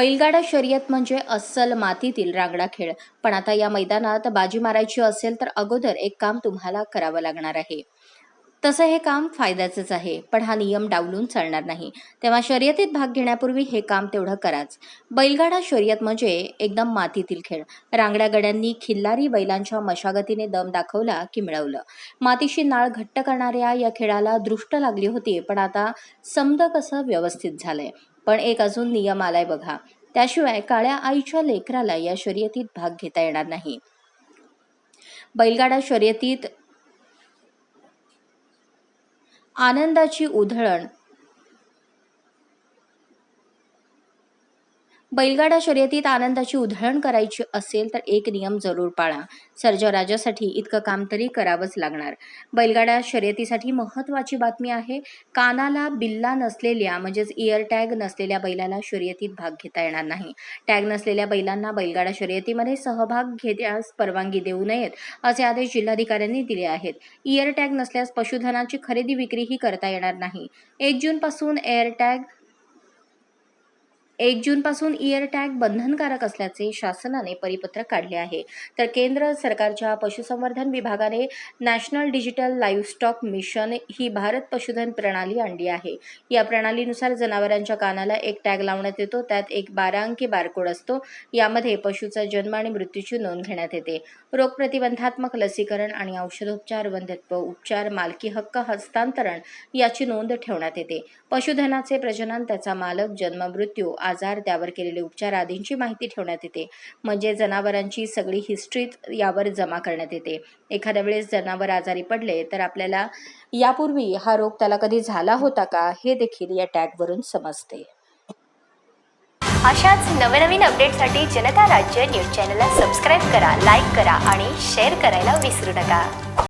बैलगाडा शर्यत म्हणजे अस्सल मातीतील रांगडा खेळ. पण आता या मैदानात बाजी मारायची असेल तर अगोदर एक काम तुम्हाला करावं लागणार आहे. तसं हे काम फायद्याचंच आहे पण हा नियम डावलून चालणार नाही. तेव्हा शर्यतीत भाग घेण्यापूर्वी हे काम तेवढं कराच. बैलगाडा शर्यत म्हणजे एकदम मातीतील खेळ. रांगड्या गड्यांनी खिल्लारी बैलांच्या मशागतीने दम दाखवला की मिळवलं. मातीशी नाळ घट्ट करणाऱ्या या खेळाला दृष्ट लागली होती पण आता समद कसं व्यवस्थित झालंय. पण एक अजून नियम आलाय बघा. त्याशिवाय काळ्या आईच्या लेकराला या शर्यतीत भाग घेता येणार नाही. बैलगाडा शर्यतीत आनंदाची उधळण बैलगाडा शर्यतीत आनंदाची उधळण करायची असेल तर एक नियम जरूर पाळा. सर्जराजासाठी इतकं काम तरी करावंच लागणार. बैलगाडा शर्यतीसाठी महत्त्वाची बातमी आहे. कानाला बिल्ला नसलेल्या म्हणजेच इयर टॅग नसलेल्या बैलाला शर्यतीत भाग घेता येणार नाही. टॅग नसलेल्या बैलांना बैलगाडा शर्यतीमध्ये सहभाग घेण्यास परवानगी देऊ नयेत असे आदेश जिल्हाधिकाऱ्यांनी दिले आहेत. इयर टॅग नसल्यास पशुधनाची खरेदी विक्रीही करता येणार नाही. एक जूनपासून एअर टॅग एक जूनपासून इयर टॅग बंधनकारक असल्याचे शासनाने परिपत्रक काढले आहे. तर केंद्र सरकारच्या पशुसंवर्धन विभागाने नॅशनल डिजिटल लाईव्हस्टॉक मिशन ही भारत पशुधन प्रणाली आणली आहे. या प्रणालीनुसार जनावरांच्या कानाला एक टॅग लावण्यात येतो त्यात एक बारा अंकी बारकोड असतो. यामध्ये पशुचा जन्म आणि मृत्यूची नोंद घेण्यात येते. रोगप्रतिबंधात्मक लसीकरण आणि औषधोपचार वंध्यत्व उपचार मालकी हक्क हस्तांतरण याची नोंद ठेवण्यात येते. पशुधनाचे प्रजनन त्याचा मालक जन्म मृत्यू आजार त्यावर केलेले उपचार आदींची माहिती ठेवण्यात येते. म्हणजे जनावरांची सगळी हिस्ट्री यावर जमा करण्यात येते. एखाद्या वेळेस जनावर आजारी पडले तर आपल्याला यापूर्वी हा रोग त्याला कधी झाला होता का हे देखील या टॅगवरून समजते. अशाच नवनवीन अपडेटसाठी जनता राज्य न्यूज चॅनलला सबस्क्राईब करा लाईक करा आणि शेअर करायला विसरू नका.